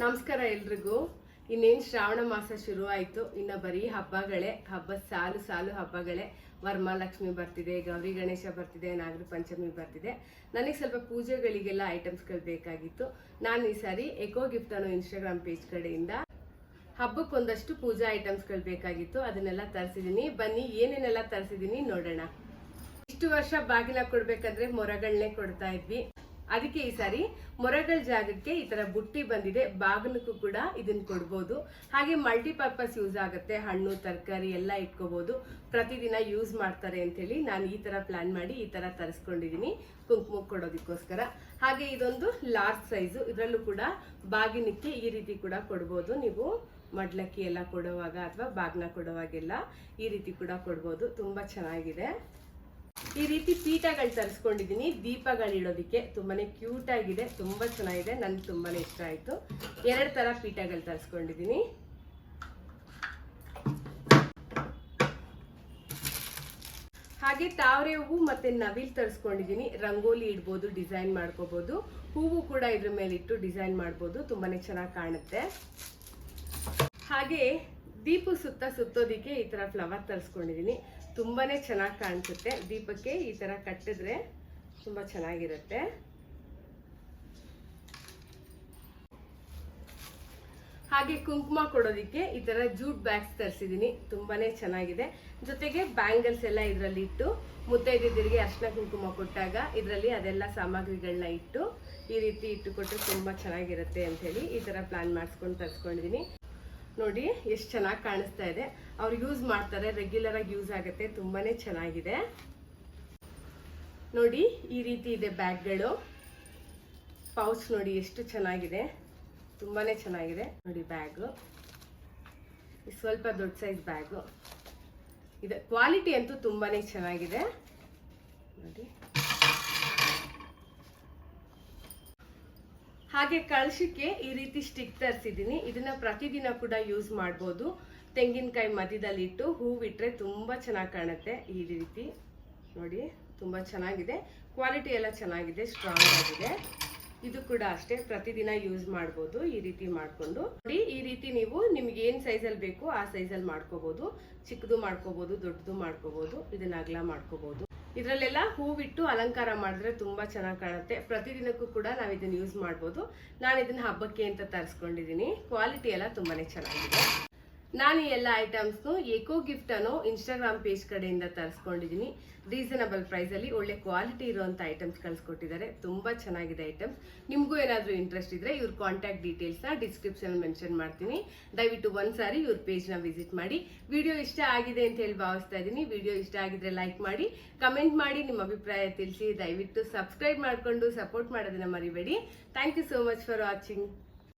ನಮಸ್ಕಾರ ಎಲ್ರಿಗೂ. ಇನ್ನೇನು ಶ್ರಾವಣ ಮಾಸ ಶುರುವಾಯಿತು. ಇನ್ನು ಬರೀ ಹಬ್ಬಗಳೇ. ಹಬ್ಬ ಸಾಲು ಸಾಲು ಹಬ್ಬಗಳೇ. ವರ್ಮಾಲಕ್ಷ್ಮಿ ಬರ್ತಿದೆ, ಗೌರಿ ಗಣೇಶ ಬರ್ತಿದೆ, ನಾಗರ ಪಂಚಮಿ ಬರ್ತಿದೆ. ನನಗೆ ಸ್ವಲ್ಪ ಪೂಜೆಗಳಿಗೆಲ್ಲ ಐಟಮ್ಸ್ಗಳು ಬೇಕಾಗಿತ್ತು. ನಾನು ಈ ಸಾರಿ ಎಕೋ ಗಿಫ್ಟ್ ಅನ್ನೋ ಇನ್ಸ್ಟಾಗ್ರಾಮ್ ಪೇಜ್ ಕಡೆಯಿಂದ ಹಬ್ಬಕ್ಕೊಂದಷ್ಟು ಪೂಜಾ ಐಟಮ್ಸ್ಗಳು ಬೇಕಾಗಿತ್ತು. ಅದನ್ನೆಲ್ಲ ತರಿಸಿದ್ದೀನಿ ಬನ್ನಿ, ಏನೇನೆಲ್ಲ ತರಿಸಿದ್ದೀನಿ ನೋಡೋಣ. ಇಷ್ಟು ವರ್ಷ ಬಾಗಿಲ ಕೊಡ್ಬೇಕಂದ್ರೆ ಮೊರಗಳನ್ನೇ ಕೊಡ್ತಾ ಇದ್ವಿ. ಅದಕ್ಕೆ ಈ ಸಾರಿ ಮೊರಗಳ ಜಾಗಕ್ಕೆ ಈ ತರ ಬುಟ್ಟಿ ಬಂದಿದೆ. ಬಾಗಿಲಕ್ಕೂ ಕೂಡ ಇದನ್ನ ಕೊಡ್ಬೋದು. ಹಾಗೆ ಮಲ್ಟಿಪರ್ಪಸ್ ಯೂಸ್ ಆಗುತ್ತೆ. ಹಣ್ಣು, ತರಕಾರಿ ಎಲ್ಲ ಇಟ್ಕೋಬಹುದು ಪ್ರತಿದಿನ ಯೂಸ್ ಮಾಡ್ತಾರೆ ಅಂತೇಳಿ ನಾನು ಈ ತರ ಪ್ಲಾನ್ ಮಾಡಿ ಈ ತರ ತರಿಸ್ಕೊಂಡಿದ್ದೀನಿ ಕುಂಕುಮ ಕೊಡೋದಕ್ಕೋಸ್ಕರ. ಹಾಗೆ ಇದೊಂದು ಲಾರ್ಜ್ ಸೈಜು ಇದರಲ್ಲೂ ಕೂಡ ಬಾಗಿನಕ್ಕೆ ಈ ರೀತಿ ಕೂಡ ಕೊಡ್ಬೋದು. ನೀವು ಮಡ್ಲಕ್ಕಿ ಎಲ್ಲ ಕೊಡುವಾಗ ಅಥವಾ ಬಾಗ್ನ ಕೊಡುವಾಗೆಲ್ಲ ಈ ರೀತಿ ಕೂಡ ಕೊಡ್ಬೋದು. ತುಂಬಾ ಚೆನ್ನಾಗಿದೆ. ಈ ರೀತಿ ಪೀಠಗಳು ತರಿಸ್ಕೊಂಡಿದ್ದೀನಿ. ದೀಪಗಳಿಡೋದಕ್ಕೆ ತುಂಬಾ ತುಂಬಾನೇ ಕ್ಯೂಟ್ ಆಗಿದೆ, ತುಂಬಾ ಚೆನ್ನಾಗಿದೆ ನನ್ಗೆ ತುಂಬಾನೇ ಇಷ್ಟ ಆಯ್ತು. ಎರಡು ತರ ಪೀಠಗಳು ತರಿಸ್ಕೊಂಡಿದ್ದೀನಿ. ಹಾಗೆ ತಾವರೆ ಹೂವು ಮತ್ತೆ ನವಿಲ್ ತರಿಸ್ಕೊಂಡಿದ್ದೀನಿ. ರಂಗೋಲಿ ಇಡ್ಬೋದು, ಡಿಸೈನ್ ಮಾಡ್ಕೋಬಹುದು ಹೂವು ಕೂಡ ಇದ್ರ ಮೇಲೆ ಇಟ್ಟು ಡಿಸೈನ್ ಮಾಡ್ಬೋದು. ತುಂಬಾನೇ ಚೆನ್ನಾಗಿ ಕಾಣುತ್ತೆ. ಹಾಗೆ ದೀಪ ಸುತ್ತ ಸುತ್ತೋದಿಕ್ಕೆ ಈ ತರ ಫ್ಲವರ್ ತರಿಸ್ಕೊಂಡಿದ್ದೀನಿ ತುಂಬಾನೇ ಚೆನ್ನಾಗಿ ಕಾಣಿಸುತ್ತೆ. ದೀಪಕ್ಕೆ ಈ ತರ ಕಟ್ಟಿದ್ರೆ ತುಂಬಾ ಚೆನ್ನಾಗಿರುತ್ತೆ. ಹಾಗೆ ಕುಂಕುಮ ಕೊಡೋದಿಕ್ಕೆ ಈ ತರ ಜೂಟ್ ಬ್ಯಾಗ್ಸ್ ತರಿಸಿದ್ದೀನಿ ತುಂಬಾನೇ ಚೆನ್ನಾಗಿದೆ. ಜೊತೆಗೆ ಬ್ಯಾಂಗಲ್ಸ್ ಎಲ್ಲ ಇದರಲ್ಲಿ ಇಟ್ಟು ಮುತ್ತೈದಿದ್ದರಿಗೆ ಅರ್ಶಿನ ಕುಂಕುಮ ಕೊಟ್ಟಾಗ ಇದರಲ್ಲಿ ಅದೆಲ್ಲ ಸಾಮಗ್ರಿಗಳನ್ನ ಇಟ್ಟು, ಈ ರೀತಿ ಇಟ್ಟುಕೊಟ್ಟು ತುಂಬಾ ಚೆನ್ನಾಗಿರುತ್ತೆ ಅಂತ ಹೇಳಿ ಈ ತರ ಪ್ಲಾನ್ ಮಾಡಿಸ್ಕೊಂಡು ತರಿಸ್ಕೊಂಡಿದ್ದೀನಿ ನೋಡಿ, ಎಷ್ಟು ಚೆನ್ನಾಗಿ ಕಾಣಿಸ್ತಾ ಇದೆ. ಅವ್ರು ಯೂಸ್ ಮಾಡ್ತಾರೆ ರೆಗ್ಯುಲರ್ ಆಗಿ ಯೂಸ್ ಆಗುತ್ತೆ, ತುಂಬಾನೇ ಚೆನ್ನಾಗಿದೆ. ನೋಡಿ, ಈ ರೀತಿ ಇದೆ ಬ್ಯಾಗ್ಗಳು. ಪೌಚ್ ನೋಡಿ, ಎಷ್ಟು ಚೆನ್ನಾಗಿದೆ. ತುಂಬಾನೇ ಚೆನ್ನಾಗಿದೆ. ನೋಡಿ, ಬ್ಯಾಗು. ಸ್ವಲ್ಪ ದೊಡ್ಡ ಸೈಜ್ ಬ್ಯಾಗು. ಇದೆ ಕ್ವಾಲಿಟಿ ಅಂತೂ ತುಂಬಾನೇ ಚೆನ್ನಾಗಿದೆ. ನೋಡಿ. ಹಾಗೆ ಕಳಶಕ್ಕೆ ಈ ರೀತಿ ಸ್ಟಿಕ್ ತರಿಸಿದ್ದೀನಿ. ಇದನ್ನ ಪ್ರತಿದಿನ ಕೂಡ ಯೂಸ್ ಮಾಡ್ಬೋದು. ತೆಂಗಿನಕಾಯಿ ಮಧ್ಯದಲ್ಲಿ ಇಟ್ಟು ತುಂಬ ತುಂಬಾ ಚೆನ್ನಾಗಿ ಕಾಣುತ್ತೆ. ಈ ರೀತಿ ನೋಡಿ, ತುಂಬ ಚೆನ್ನಾಗಿದೆ. ಕ್ವಾಲಿಟಿ ಎಲ್ಲ ಚೆನ್ನಾಗಿದೆ ಸ್ಟ್ರಾಂಗ್ ಆಗಿದೆ. ಇದು ಕೂಡ ಅಷ್ಟೇ, ಪ್ರತಿದಿನ ಯೂಸ್ ಮಾಡ್ಬೋದು, ಈ ರೀತಿ ಮಾಡಿಕೊಂಡು. ನೋಡಿ, ಈ ರೀತಿ ನೀವು ನಿಮ್ಗೆ ಏನು ಸೈಜಲ್ಲಿ ಬೇಕು ಆ ಸೈಜಲ್ಲಿ ಮಾಡ್ಕೋಬೋದು. ಚಿಕ್ಕದು ಮಾಡ್ಕೋಬೋದು, ದೊಡ್ಡದು ಮಾಡ್ಕೋಬೋದು, ಇದನ್ನ ಅಗಲ ಮಾಡ್ಕೋಬಹುದು ಇದರಲ್ಲೆಲ್ಲ ಹೂವಿಟ್ಟು ಅಲಂಕಾರ ಮಾಡಿದ್ರೆ ತುಂಬಾ ಚೆನ್ನಾಗಿ ಕಾಣುತ್ತೆ. ಪ್ರತಿದಿನಕ್ಕೂ ಕೂಡ ನಾವು ಇದನ್ನು ಯೂಸ್ ಮಾಡ್ಬೋದು. ನಾನು ಇದನ್ನು ಹಬ್ಬಕ್ಕೆ ಅಂತ ತರಿಸ್ಕೊಂಡಿದ್ದೀನಿ ಕ್ವಾಲಿಟಿ ಎಲ್ಲ ತುಂಬಾನೇ ಚೆನ್ನಾಗಿದೆ. ನಾನು ಈ ಎಲ್ಲ ಐಟಮ್ಸ್ನು ಏಕೋ ಗಿಫ್ಟ್ ಅನ್ನೋ ಇನ್ಸ್ಟಾಗ್ರಾಮ್ ಪೇಜ್ ಕಡೆಯಿಂದ ತರಿಸ್ಕೊಂಡಿದ್ದೀನಿ. ರೀಸನಬಲ್ ಪ್ರೈಸಲ್ಲಿ ಒಳ್ಳೆ ಕ್ವಾಲಿಟಿ ಇರುವಂಥ ಐಟಮ್ಸ್ ಕಳಿಸ್ಕೊಟ್ಟಿದ್ದಾರೆ. ತುಂಬ ಚೆನ್ನಾಗಿದೆ ಐಟಮ್ಸ್ ನಿಮಗೂ ಏನಾದರೂ ಇಂಟ್ರೆಸ್ಟ್ ಇದ್ರೆ ಇವ್ರ ಕಾಂಟ್ಯಾಕ್ಟ್ ಡೀಟೇಲ್ಸ್ನ ಡಿಸ್ಕ್ರಿಪ್ಷನ್ ಮೆನ್ಷನ್ ಮಾಡ್ತೀನಿ. ದಯವಿಟ್ಟು ಒಂದ್ಸಾರಿ ಇವ್ರ ಪೇಜ್ನ ವಿಸಿಟ್ ಮಾಡಿ. ವಿಡಿಯೋ ಇಷ್ಟ ಆಗಿದೆ ಅಂತ ಹೇಳಿ ಭಾವಿಸ್ತಾ ಇದ್ದೀನಿ ವಿಡಿಯೋ ಇಷ್ಟ ಆಗಿದ್ರೆ ಲೈಕ್ ಮಾಡಿ ಕಮೆಂಟ್ ಮಾಡಿ, ನಿಮ್ಮ ಅಭಿಪ್ರಾಯ ತಿಳಿಸಿ. ದಯವಿಟ್ಟು ಸಬ್ಸ್ಕ್ರೈಬ್ ಮಾಡಿಕೊಂಡು ಸಪೋರ್ಟ್ ಮಾಡೋದನ್ನ ಮರಿಬೇಡಿ. Thank you so much for watching